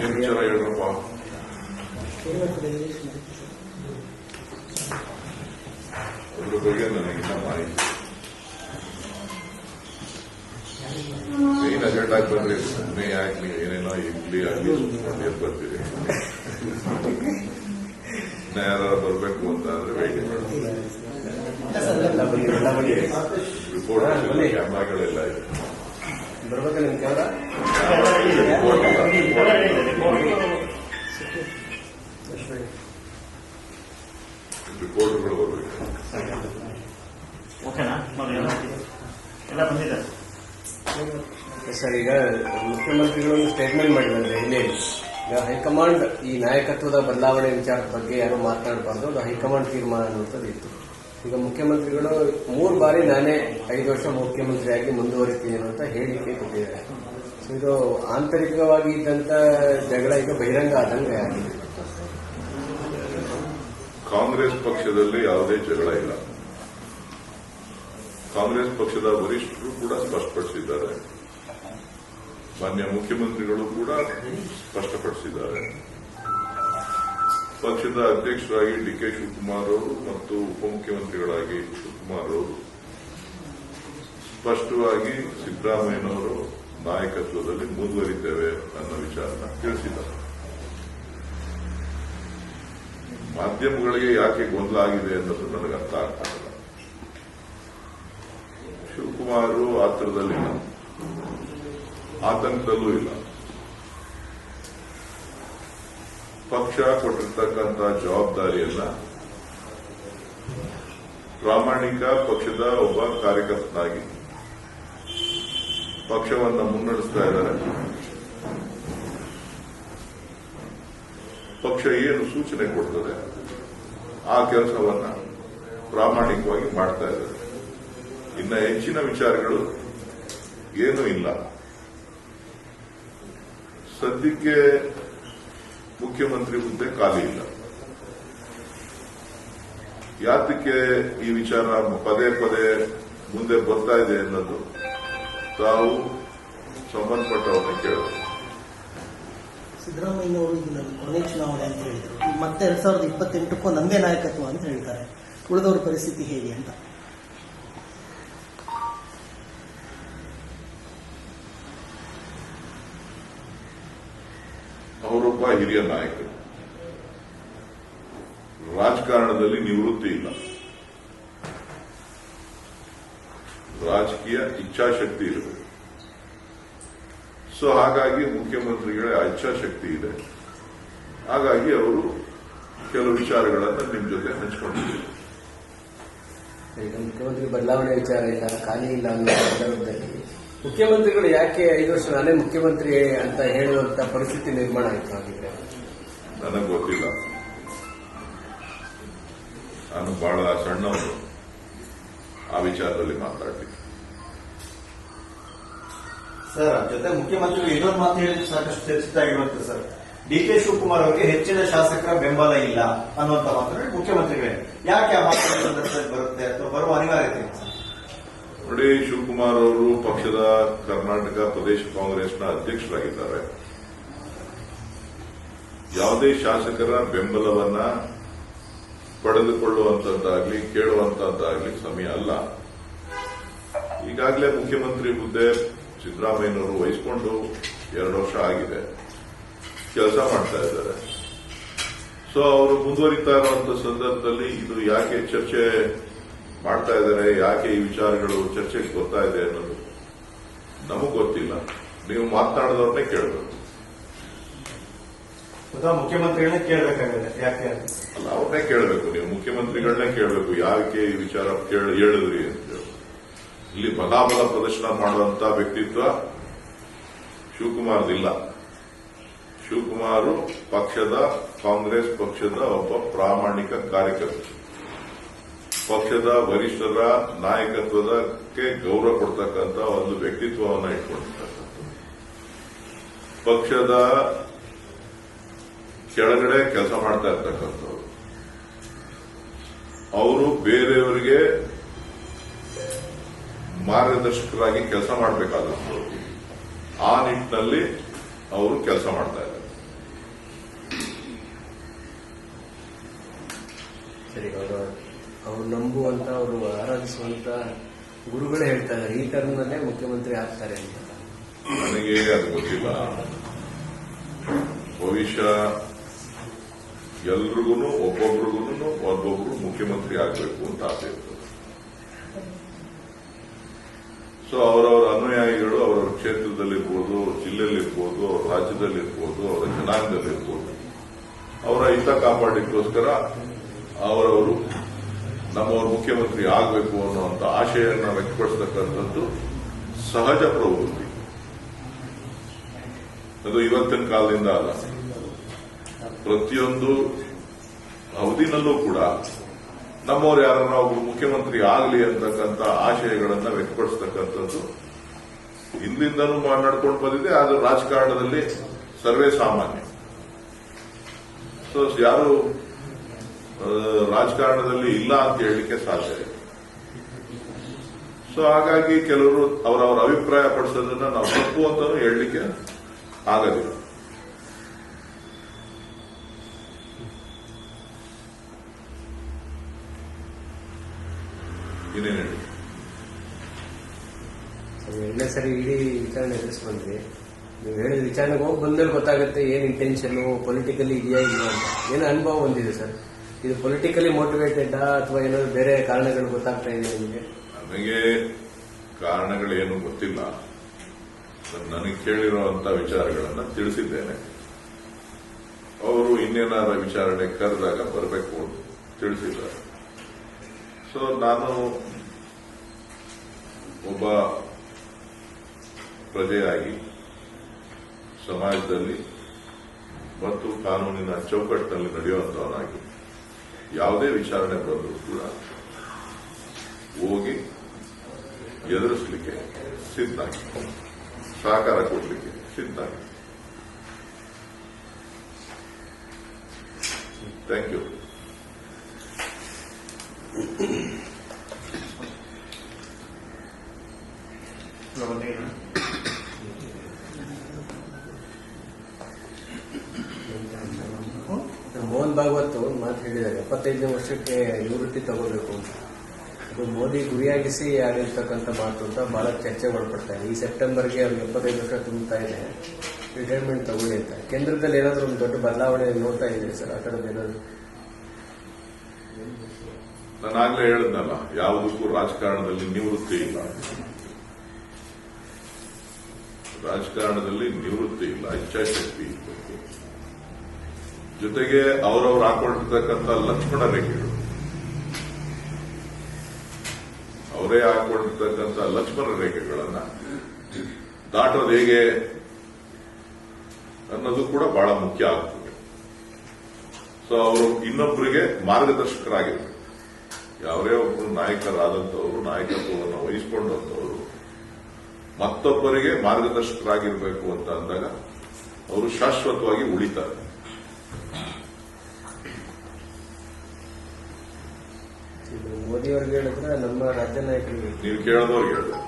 ಏನ್ ವಿಚಾರ ಹೇಳ್ರಪ್ಪ ಅದ್ರ ಬಗ್ಗೆ ನನಗಿನ್ನ ಮಾಹಿತಿ ಮೇನ್ ಅಜೆಂಡಾ ಬಂದ್ರೆ ಸುಮ್ಮನೆ ಏನೇನೋ ಇಡ್ಲಿ ಆಗಲಿ ಸುಮ್ಮನೆ ಯಾರು ಬರ್ಬೇಕು ಅಂತ ಅಂದ್ರೆ ವೇಟಿಂಗ್ ಮಾಡಿ ರಿಪೋರ್ಟ್ ಕ್ಯಾಮ್ರಾಗಳೆಲ್ಲ ಇದೆ ಬರ್ಬೇಕಲ್ಲ ನಿಮ್ ಕ್ಯಾಮ್ರಾ ರಿಪೋರ್ಟ್ಗಳು ಬರಬೇಕು. ಓಕೆನಾ ಎಲ್ಲ ಬಂದಿದ್ದಾರೆ ಸರ್ ಈಗ ಮುಖ್ಯಮಂತ್ರಿಗಳು ಸ್ಟೇಟ್ಮೆಂಟ್ ಮಾಡಿದ್ದಾರೆ ದೆಹಲಿಯಲ್ಲಿ ಈಗ ಹೈಕಮಾಂಡ್ ಈ ನಾಯಕತ್ವದ ಬದಲಾವಣೆ ವಿಚಾರದ ಬಗ್ಗೆ ಯಾರು ಮಾತನಾಡಬಾರ್ದು ಅದು ಹೈಕಮಾಂಡ್ ತೀರ್ಮಾನ ಅನ್ನುವಂಥದ್ದು ಇತ್ತು. ಈಗ ಮುಖ್ಯಮಂತ್ರಿಗಳು ಮೂರು ಬಾರಿ ನಾನೇ ಐದು ವರ್ಷ ಮುಖ್ಯಮಂತ್ರಿಯಾಗಿ ಮುಂದುವರಿತೀನಿ ಅಂತ ಹೇಳಿಕೆ ಕೊಟ್ಟಿದ್ದಾರೆ. ಇದು ಆಂತರಿಕವಾಗಿ ಇದ್ದಂತ ಜಗಳ ಈಗ ಬಹಿರಂಗ ಆದಂಗೆ ಆಗಿದೆ. ಕಾಂಗ್ರೆಸ್ ಪಕ್ಷದಲ್ಲಿ ಯಾವುದೇ ಜಗಳ ಇಲ್ಲ. ಕಾಂಗ್ರೆಸ್ ಪಕ್ಷದ ವರಿಷ್ಠರು ಕೂಡ ಸ್ಪಷ್ಟಪಡಿಸಿದ್ದಾರೆ. ಮಾನ್ಯ ಮುಖ್ಯಮಂತ್ರಿಗಳು ಕೂಡ ಸ್ಪಷ್ಟಪಡಿಸಿದ್ದಾರೆ. ಪಕ್ಷದ ಅಧ್ಯಕ್ಷರಾಗಿ ಡಿ ಕೆ ಶಿವಕುಮಾರ್ ಅವರು ಮತ್ತು ಉಪಮುಖ್ಯಮಂತ್ರಿಗಳಾಗಿ ಶಿವಕುಮಾರ್ ಅವರು. ಸ್ಪಷ್ಟವಾಗಿ ಸಿದ್ದರಾಮಯ್ಯನವರು ನಾಯಕತ್ವದಲ್ಲಿ ಮುಂದುವರಿತೇವೆ ಅನ್ನೋ ವಿಚಾರನ ತಿಳಿಸಿದ್ದಾರೆ. ಮಾಧ್ಯಮಗಳಿಗೆ ಯಾಕೆ ಗೊಂದಲ ಆಗಿದೆ ಅನ್ನೋದು ನನಗೆ ಅರ್ಥ ಆಗ್ತಿಲ್ಲ ಶಿವಕುಮಾರ್ ಆತರದಲ್ಲಿ ಆತಂಕದಲ್ಲೂ ಇಲ್ಲ. ಪಕ್ಷ ಕೊಟ್ಟಿರ್ತಕ್ಕಂಥ ಜವಾಬ್ದಾರಿಯನ್ನ ಪ್ರಾಮಾಣಿಕ ಪಕ್ಷದ ಒಬ್ಬ ಕಾರ್ಯಕರ್ತನಾಗಿ ಪಕ್ಷವನ್ನ ಮುನ್ನಡೆಸ್ತಾ ಇದ್ದಾರೆ. ಪಕ್ಷ ಏನು ಸೂಚನೆ ಕೊಡ್ತದೆ, ಆ ಕೆಲಸವನ್ನ ಪ್ರಾಮಾಣಿಕವಾಗಿ ಮಾಡ್ತಾ ಇದ್ದಾರೆ. ಇನ್ನ ಹೆಚ್ಚಿನ ವಿಚಾರಗಳು ಏನೂ ಇಲ್ಲ. ಸದ್ಯಕ್ಕೆ ಮುಖ್ಯಮಂತ್ರಿ ಹುದ್ದೆ ಖಾಲಿ ಇಲ್ಲ. ಯಾತಕ್ಕೆ ಈ ವಿಚಾರ ಪದೇ ಪದೇ ಮುಂದೆ ಬರ್ತಾ ಇದೆ ಅನ್ನೋದು ತಾವು ಸಂಬಂಧಪಟ್ಟವನ್ನ ಕೇಳಬೇಕು ಸಿದ್ದರಾಮಯ್ಯ ಅವರು ನನ್ನ ಕೊನೆ ಚುನಾವಣೆ ಅಂತ ಹೇಳಿದರು. ಮತ್ತೆ ಎರಡ್ ಸಾವಿರದ ಇಪ್ಪತ್ತೆಂಟಕ್ಕೂ ನಮ್ಮದೇ ನಾಯಕತ್ವ ಅಂತ ಹೇಳ್ತಾರೆ. ಉಳಿದವ್ರ ಪರಿಸ್ಥಿತಿ ಹೇಗೆ ಅಂತ. ಅವರೊಬ್ಬ ಹಿರಿಯ ನಾಯಕರು. ರಾಜಕಾರಣದಲ್ಲಿ ನಿವೃತ್ತಿ ಇಲ್ಲ. ರಾಜಕೀಯ ಇಚ್ಛಾಶಕ್ತಿ ಇರಬೇಕು. ಸೊ ಹಾಗಾಗಿ ಮುಖ್ಯಮಂತ್ರಿಗಳ ಇಚ್ಛಾಶಕ್ತಿ ಇದೆ. ಹಾಗಾಗಿ ಅವರು ಕೆಲವು ವಿಚಾರಗಳನ್ನು ನಿಮ್ಮ ಜೊತೆ ಹಂಚಿಕೊಂಡಿದ್ದಾರೆ. ಮುಖ್ಯಮಂತ್ರಿ ಬದಲಾವಣೆ ವಿಚಾರ ಇಲ್ಲ, ಖಾಲಿ ಇಲ್ಲ ಅನ್ನೋ ಸಂದರ್ಭದಲ್ಲಿ ಮುಖ್ಯಮಂತ್ರಿಗಳು ಯಾಕೆ ಐದು ವರ್ಷ ನಾನೇ ಮುಖ್ಯಮಂತ್ರಿ ಅಂತ ಹೇಳುವಂತ ಪರಿಸ್ಥಿತಿ ನಿರ್ಮಾಣ ಆಯ್ತು ಹಾಗಿದ್ರೆ? ನನಗೆ ಗೊತ್ತಿಲ್ಲ. ನಾನು ಬಹಳ ಸಣ್ಣವರು ಆ ವಿಚಾರದಲ್ಲಿ ಮಾತಾಡ್ಲಿಕ್ಕೆ ಸರ್ ಜೊತೆ ಮುಖ್ಯಮಂತ್ರಿಗಳು ಇನ್ನೊಂದು ಮಾತು ಹೇಳಿ ಸಾಕಷ್ಟು ಚರ್ಚಿತಾಗಿರುವಂತೆ ಸರ್. ಡಿ ಕೆ ಶಿವಕುಮಾರ್ ಅವರಿಗೆ ಹೆಚ್ಚಿನ ಶಾಸಕರ ಬೆಂಬಲ ಇಲ್ಲ ಅನ್ನುವಂತ ಮಾತನ್ನು ಮುಖ್ಯಮಂತ್ರಿಗಳೇ. ಯಾಕೆ ಆ ಮಾತು ಬರುತ್ತೆ ಅಥವಾ ಬರುವ ಅನಿವಾರ್ಯತೆ ಇದೆ ಸರ್ ನೋಡಿ ಶಿವಕುಮಾರ್ ಅವರು ಪಕ್ಷದ ಕರ್ನಾಟಕ ಪ್ರದೇಶ ಕಾಂಗ್ರೆಸ್ನ ಅಧ್ಯಕ್ಷರಾಗಿದ್ದಾರೆ. ಯಾವುದೇ ಶಾಸಕರ ಬೆಂಬಲವನ್ನ ಪಡೆದುಕೊಳ್ಳುವಂತದ್ದಾಗ್ಲಿ, ಕೇಳುವಂತದ್ದಾಗ್ಲಿ ಸಮಯ ಅಲ್ಲ. ಈಗಾಗಲೇ ಮುಖ್ಯಮಂತ್ರಿ ಹುದ್ದೆ ಸಿದ್ದರಾಮಯ್ಯನವರು ವಹಿಸಿಕೊಂಡು ಎರಡು ವರ್ಷ ಆಗಿದೆ. ಕೆಲಸ ಮಾಡ್ತಾ ಇದ್ದಾರೆ. ಸೊ ಅವರು ಮುಂದುವರಿತಾ ಇರುವಂತಹ ಸಂದರ್ಭದಲ್ಲಿ ಇದು ಯಾಕೆ ಚರ್ಚೆ ಮಾಡ್ತಾ ಇದ್ದಾರೆ ಯಾಕೆ ಈ ವಿಚಾರಗಳು ಚರ್ಚೆಗೆ ಗೊತ್ತಾ ಇದೆ ಅನ್ನೋದು ನಮಗ್ ಗೊತ್ತಿಲ್ಲ. ನೀವು ಮಾತನಾಡಿದವ್ರನ್ನೇ ಕೇಳಬೇಕು. ಮುಖ್ಯಮಂತ್ರಿಗಳನ್ನೇ ಕೇಳಬೇಕಾಗಿದೆ ಯಾಕೆ. ಅಲ್ಲ ಅವ್ರನ್ನೇ ಕೇಳಬೇಕು ನೀವು ಮುಖ್ಯಮಂತ್ರಿಗಳನ್ನೇ ಕೇಳಬೇಕು ಯಾಕೆ ಈ ವಿಚಾರ ಹೇಳಿದ್ರಿ ಅಂತ ಹೇಳಿ. ಇಲ್ಲಿ ಬಲಾಬಲ ಪ್ರದರ್ಶನ ಮಾಡುವಂತ ವ್ಯಕ್ತಿತ್ವ ಶಿವಕುಮಾರ್ದಿಲ್ಲ. ಶಿವಕುಮಾರ್ ಪಕ್ಷದ ಕಾಂಗ್ರೆಸ್ ಪಕ್ಷದ ಒಬ್ಬ ಪ್ರಾಮಾಣಿಕ ಕಾರ್ಯಕರ್ತ ಪಕ್ಷದ ವರಿಷ್ಠರ ನಾಯಕತ್ವದಕ್ಕೆ ಗೌರವ ಕೊಡ್ತಕ್ಕಂಥ ಒಂದು ವ್ಯಕ್ತಿತ್ವವನ್ನು ಇಟ್ಕೊಂಡಿರ್ತಕ್ಕಂಥದ್ದು. ಪಕ್ಷದ ಕೆಳಗಡೆ ಕೆಲಸ ಮಾಡ್ತಾ ಇರ್ತಕ್ಕಂಥವ್ರು. ಅವರು ಬೇರೆಯವರಿಗೆ ಮಾರ್ಗದರ್ಶಕರಾಗಿ ಕೆಲಸ ಮಾಡಬೇಕಾದಂಥವ್ರು ಆ ನಿಟ್ಟಿನಲ್ಲಿ ಅವರು ಕೆಲಸ ಮಾಡ್ತಾ ಇದ್ದಾರೆ. ಸರಿ ಅವರು ನಂಬುವಂತ, ಅವರು ಆರಾಧಿಸುವಂತ ಗುರುಗಳೇ ಹೇಳ್ತಾ ಈ ಟರ್ಮ್ನಲ್ಲೇ ಮುಖ್ಯಮಂತ್ರಿ ಆಗ್ತಾರೆ ಅಂತ. ನನಗೆ ಅದು ಗೊತ್ತಿಲ್ಲ. ಭವಿಷ್ಯ ಎಲ್ರಿಗೂ ಒಬ್ಬೊಬ್ರಿಗೂ ಒಬ್ಬೊಬ್ರು ಮುಖ್ಯಮಂತ್ರಿ ಆಗಬೇಕು ಅಂತ ಆಸೆ ಇರ್ತದೆ. ಸೊ ಅವರವರ ಅನುಯಾಯಿಗಳು ಅವರವರ ಕ್ಷೇತ್ರದಲ್ಲಿರ್ಬೋದು ಜಿಲ್ಲೆಯಲ್ಲಿರ್ಬೋದು, ಅವ್ರ ರಾಜ್ಯದಲ್ಲಿರ್ಬೋದು, ಅವರ ಜನಾಂಗದಲ್ಲಿರ್ಬೋದು, ಅವರ ಹಿತ ಕಾಪಾಡಿಕ್ಕೋಸ್ಕರ ಅವರವರು ನಮ್ಮವರು ಮುಖ್ಯಮಂತ್ರಿ ಆಗಬೇಕು ಅನ್ನುವಂಥ ಆಶಯವನ್ನು ವ್ಯಕ್ತಪಡಿಸತಕ್ಕಂಥದ್ದು ಸಹಜ ಪ್ರವೃತ್ತಿ. ಅದು ಇವತ್ತಿನ ಕಾಲದಿಂದ ಅಲ್ಲ. ಪ್ರತಿಯೊಂದು ಅವಧಿನಲ್ಲೂ ಕೂಡ ನಮ್ಮವರು ಯಾರನ್ನ ಒಬ್ಬರು ಮುಖ್ಯಮಂತ್ರಿ ಆಗಲಿ ಅಂತಕ್ಕಂಥ ಆಶಯಗಳನ್ನ ವ್ಯಕ್ತಪಡಿಸತಕ್ಕಂಥದ್ದು ಹಿಂದಿಂದನೂ ನಡ್ಕೊಂಡು ಬಂದಿದೆ ಅದು ರಾಜಕಾರಣದಲ್ಲಿ ಸರ್ವೇ ಸಾಮಾನ್ಯ. ಸೊ ಯಾರು ರಾಜಕಾರಣದಲ್ಲಿ ಇಲ್ಲ ಅಂತ ಹೇಳಲಿಕ್ಕೆ ಸಾಧ್ಯ ಇಲ್ಲ. ಸೊ ಹಾಗಾಗಿ ಕೆಲವರು ಅವರವರ ಅಭಿಪ್ರಾಯ ಪಡಿಸೋದನ್ನ ನಾವು ತಪ್ಪು ಅಂತ ಹೇಳಲಿಕ್ಕೆ ಆಗಲಿಲ್ಲ ಇನ್ನೇನು ಎರಡನೇ ಸರಿ ಇಡೀ ವಿಚಾರಣೆ ಎದುರಿಸ್ಕೊಂಡ್ರಿ ನೀವು ಹೇಳಿದ ವಿಚಾರಣೆಗೆ ಹೋಗಿ ಬಂದಲ್ಲಿ ಗೊತ್ತಾಗುತ್ತೆ ಏನ್ ಇಂಟೆನ್ಷನ್ ಪೊಲಿಟಿಕಲಿ ಇದೆಯಾ ಇಲ್ಲ ಅಂತ. ಏನು ಅನುಭವ ಬಂದಿದೆ ಸರ್? ಇದು ಪೊಲಿಟಿಕಲಿ ಮೋಟಿವೇಟೆಡ್ ಅಥವಾ ಏನಾದ್ರು ಬೇರೆ ಕಾರಣಗಳು ಗೊತ್ತಾಗ್ತಾ ಇದೆ ನಿಮಗೆ? ನನಗೆ ಕಾರಣಗಳೇನು ಗೊತ್ತಿಲ್ಲ. ನನಗೆ ಕೇಳಿರುವಂತ ವಿಚಾರಗಳನ್ನ ತಿಳಿಸಿದ್ದೇನೆ. ಅವರು ಇನ್ನೇನಾರ ವಿಚಾರಣೆ ಕರೆದಾಗ ಬರಬೇಕು ಅಂತ ತಿಳಿಸಿದ್ದಾರೆ. ಸೊ ನಾನು ಒಬ್ಬ ಪ್ರಜೆಯಾಗಿ ಸಮಾಜದಲ್ಲಿ ಮತ್ತು ಕಾನೂನಿನ ಚೌಕಟ್ಟಿನಲ್ಲಿ ನಡೆಯುವಂತವನಾಗಿ ಯಾವುದೇ ವಿಚಾರಣೆ ಬರೋದು ಕೂಡ ಹೋಗಿ ಎದುರಿಸಲಿಕ್ಕೆ ಸಿದ್ಧ. ಸಹಕಾರ ಕೊಡಲಿಕ್ಕೆ ಸಿದ್ಧ. ಥ್ಯಾಂಕ್ ಯು ಮೋಹನ್ ಭಾಗವತ್ ಒಂದು ಮಾತು ಹೇಳಿದ್ದಾರೆ. ಎಪ್ಪತ್ತೈದನೇ ವರ್ಷಕ್ಕೆ ನಿವೃತ್ತಿ ತಗೋಬೇಕು ಅಂತ. ಅದು ಮೋದಿ ಗುರಿಯಾಗಿಸಿ ಆಗಿರ್ತಕ್ಕಂಥ ಮಾತು ಅಂತ ಬಹಳ ಚರ್ಚೆ ಒಳಪಡ್ತಾ ಈ ಸೆಪ್ಟೆಂಬರ್ಗೆ ಅವ್ರಿಗೆ ಎಪ್ಪತ್ತೈದು ವರ್ಷ ತುಂಬುತ್ತಾ ಇದೆ. ರಿಟೈರ್ಮೆಂಟ್ ತಗೊಳ್ಳಿ ಅಂತ. ಕೇಂದ್ರದಲ್ಲಿ ಏನಾದರೂ ಒಂದು ದೊಡ್ಡ ಬದಲಾವಣೆ ನೋಡ್ತಾ ಇದ್ದೀರಿ ಸರ್? ಆ ಥರದ್ದು ಏನಾದರೂ? ನಾನು ಆಗ್ಲೇ ಹೇಳಿದ್ನಲ್ಲ, ಯಾವುದಕ್ಕೂ ರಾಜಕಾರಣದಲ್ಲಿ ನಿವೃತ್ತಿ ಇಲ್ಲ. ರಾಜಕಾರಣದಲ್ಲಿ ನಿವೃತ್ತಿ ಇಲ್ಲ, ಇಚ್ಛಾಶಕ್ತಿ ಇರಬೇಕು. ಜೊತೆಗೆ ಅವರವ್ರು ಹಾಕೊಂಡಿರ್ತಕ್ಕಂಥ ಲಕ್ಷ್ಮಣ ರೇಖೆಗಳು. ಅವರೇ ಹಾಕೊಂಡಿರ್ತಕ್ಕಂಥ ಲಕ್ಷ್ಮಣ ರೇಖೆಗಳನ್ನ ದಾಟೋದು ಹೇಗೆ ಅನ್ನೋದು ಕೂಡ ಬಹಳ ಮುಖ್ಯ ಆಗ್ತದೆ. ಸೊ ಅವರು ಇನ್ನೊಬ್ಬರಿಗೆ ಮಾರ್ಗದರ್ಶಕರಾಗಿರ್ಬೇಕು. ಯಾವೇ ಒಬ್ಬರು ನಾಯಕರಾದಂಥವರು, ನಾಯಕತ್ವವನ್ನು ವಹಿಸಿಕೊಂಡಂಥವರು, ಮತ್ತೊಬ್ಬರಿಗೆ ಮಾರ್ಗದರ್ಶಕರಾಗಿರ್ಬೇಕು ಅಂತ ಅಂದಾಗ, ಅವರು ಶಾಶ್ವತವಾಗಿ ಉಳಿತಾರೆ. ಇದು ಮೋದಿ ಅವ್ರಿಗೆ ಹೇಳಿದ್ರೆ ನಮ್ಮ ರಾಜ್ಯ ನಾಯಕರಿಗೆ ನೀವು ಕೇಳೋದವ್ರಿಗೆ ಹೇಳಿದೆ